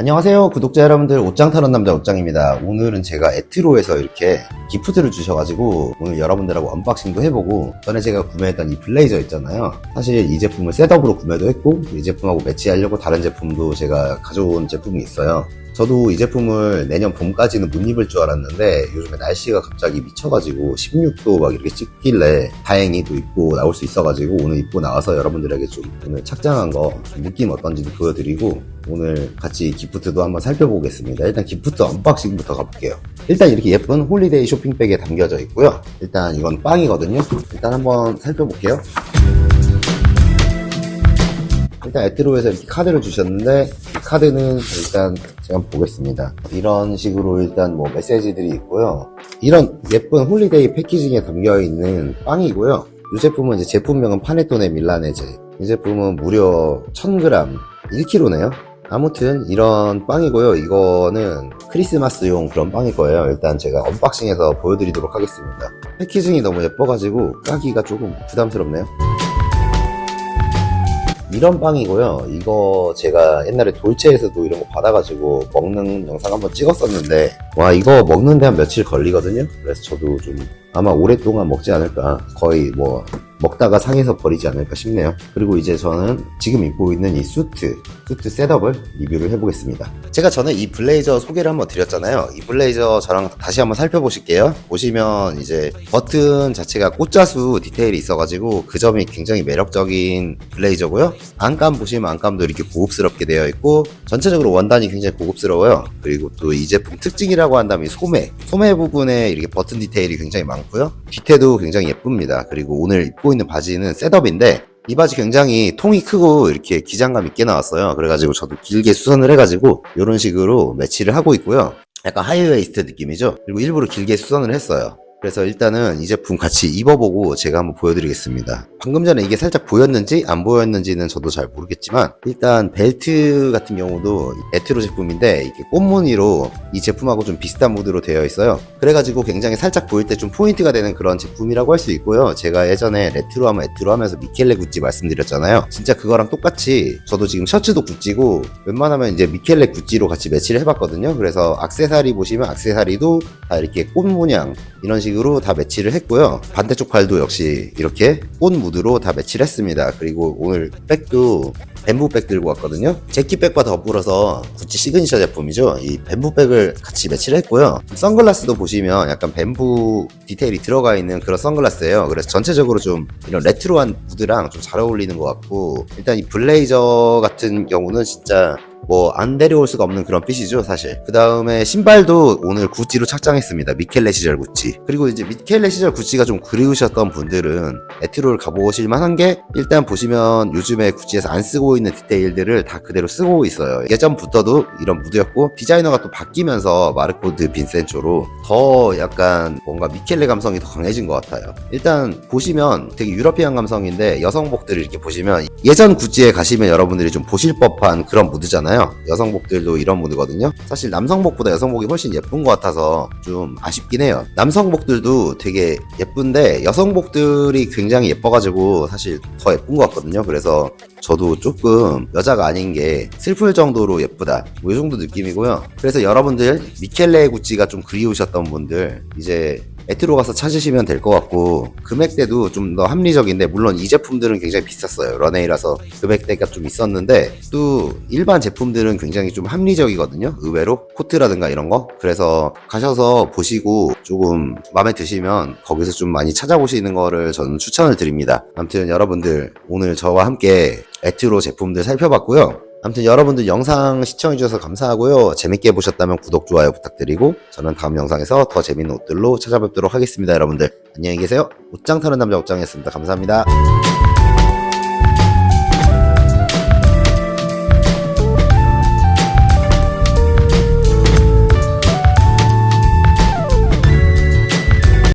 안녕하세요 구독자 여러분들. 옷장 타는 남자 옷장입니다. 오늘은 제가 에트로에서 이렇게 기프트를 주셔가지고 오늘 여러분들하고 언박싱도 해보고 전에 제가 구매했던 이 블레이저 있잖아요. 사실 이 제품을 셋업으로 구매도 했고 이 제품하고 매치하려고 다른 제품도 제가 가져온 제품이 있어요 저도 이 제품을 내년 봄까지는 못 입을 줄 알았는데 요즘에 날씨가 갑자기 미쳐가지고 16도 막 이렇게 찍길래 다행히 또 입고 나올 수 있어가지고 오늘 입고 나와서 여러분들에게 좀 오늘 착장한 거 느낌 어떤지도 보여드리고 오늘 같이 기프트도 한번 살펴보겠습니다. 일단 기프트 언박싱부터 가볼게요. 일단 이렇게 예쁜 홀리데이 쇼핑백에 담겨져 있고요. 일단 이건 빵이거든요. 일단 한번 살펴볼게요. 일단 에트로에서 이렇게 카드를 주셨는데 이 카드는 일단 한번 보겠습니다. 이런 식으로 일단 뭐 메시지들이 있고요. 이런 예쁜 홀리데이 패키징에 담겨 있는 빵이고요. 이 제품은 이제 제품명은 파네토네 밀라네제. 이 제품은 무려 1000g 1kg네요. 아무튼 이런 빵이고요. 이거는 크리스마스용 그런 빵일 거예요. 일단 제가 언박싱해서 보여드리도록 하겠습니다. 패키징이 너무 예뻐가지고 까기가 조금 부담스럽네요. 이런 빵이고요. 이거 제가 옛날에 돌체에서도 이런 거 받아가지고 먹는 영상 한번 찍었었는데 와 이거 먹는데 한 며칠 걸리거든요. 그래서 저도 좀 아마 오랫동안 먹지 않을까 거의 뭐 먹다가 상해서 버리지 않을까 싶네요. 그리고 이제 저는 지금 입고 있는 이 수트, 수트 셋업을 리뷰를 해보겠습니다. 제가 전에 이 블레이저 소개를 한번 드렸잖아요. 이 블레이저 저랑 다시 한번 살펴보실게요. 보시면 이제 버튼 자체가 꽃자수 디테일이 있어가지고 그 점이 굉장히 매력적인 블레이저고요. 안감 보시면 안감도 이렇게 고급스럽게 되어 있고 전체적으로 원단이 굉장히 고급스러워요. 그리고 또 이 제품 특징이라고 한다면 이 소매, 소매 부분에 이렇게 버튼 디테일이 굉장히 많고요. 뒤태도 굉장히 예쁩니다. 그리고 오늘 입고 있는 바지는 셋업인데 이 바지 굉장히 통이 크고 이렇게 기장감 있게 나왔어요. 그래가지고 저도 길게 수선을 해가지고 이런 식으로 매치를 하고 있고요. 약간 하이웨이스트 느낌이죠. 그리고 일부러 길게 수선을 했어요. 그래서 일단은 이 제품 같이 입어보고 제가 한번 보여드리겠습니다. 방금 전에 이게 살짝 보였는지 안 보였는지는 저도 잘 모르겠지만 일단 벨트 같은 경우도 에트로 제품인데 이게 꽃무늬로 이 제품하고 좀 비슷한 무드로 되어 있어요. 그래가지고 굉장히 살짝 보일 때 좀 포인트가 되는 그런 제품이라고 할 수 있고요. 제가 예전에 레트로 하면 에트로 하면서 미켈레 구찌 말씀드렸잖아요. 진짜 그거랑 똑같이 저도 지금 셔츠도 구찌고 웬만하면 이제 미켈레 구찌로 같이 매치를 해봤거든요. 그래서 악세사리 보시면 악세사리도 다 이렇게 꽃 모양 이런 식으로 다 매치를 했고요. 반대쪽 팔도 역시 이렇게 꽃 무드로 다 매치를 했습니다. 그리고 오늘 백도 뱀부백 들고 왔거든요. 재킷백과 더불어서 구찌 시그니처 제품이죠. 이 뱀부백을 같이 매치를 했고요. 선글라스도 보시면 약간 뱀부 디테일이 들어가 있는 그런 선글라스예요. 그래서 전체적으로 좀 이런 레트로한 무드랑 좀 잘 어울리는 것 같고 일단 이 블레이저 같은 경우는 진짜 뭐 안 데려올 수가 없는 그런 핏이죠 사실. 그 다음에 신발도 오늘 구찌로 착장했습니다. 미켈레 시절 구찌. 그리고 이제 미켈레 시절 구찌가 좀 그리우셨던 분들은 에트로를 가보실 만한 게 일단 보시면 요즘에 구찌에서 안 쓰고 있는 디테일들을 다 그대로 쓰고 있어요. 예전부터도 이런 무드였고 디자이너가 또 바뀌면서 마르코드 빈센초로 더 약간 뭔가 미켈레 감성이 더 강해진 것 같아요. 일단 보시면 되게 유러피안 감성인데 여성복들을 이렇게 보시면 예전 구찌에 가시면 여러분들이 좀 보실 법한 그런 무드잖아요 여성복들도 이런 무드거든요. 사실 남성복보다 여성복이 훨씬 예쁜 것 같아서 좀 아쉽긴 해요. 남성복들도 되게 예쁜데 여성복들이 굉장히 예뻐가지고 사실 더 예쁜 것 같거든요. 그래서 저도 조금 여자가 아닌 게 슬플 정도로 예쁘다. 뭐 이 정도 느낌이고요. 그래서 여러분들 미켈레 구찌가 좀 그리우셨던 분들 이제 에트로 가서 찾으시면 될 것 같고 금액대도 좀 더 합리적인데 물론 이 제품들은 굉장히 비쌌어요. 런웨이라서 금액대가 좀 있었는데 또 일반 제품들은 굉장히 좀 합리적이거든요. 의외로 코트라든가 이런 거. 그래서 가셔서 보시고 조금 마음에 드시면 거기서 좀 많이 찾아보시는 거를 저는 추천을 드립니다. 아무튼 여러분들 오늘 저와 함께 에트로 제품들 살펴봤고요 아무튼 여러분들 영상 시청해주셔서 감사하고요. 재밌게 보셨다면 구독, 좋아요 부탁드리고 저는 다음 영상에서 더 재밌는 옷들로 찾아뵙도록 하겠습니다. 여러분들 안녕히 계세요. 옷장 타는 남자 옷장이었습니다. 감사합니다.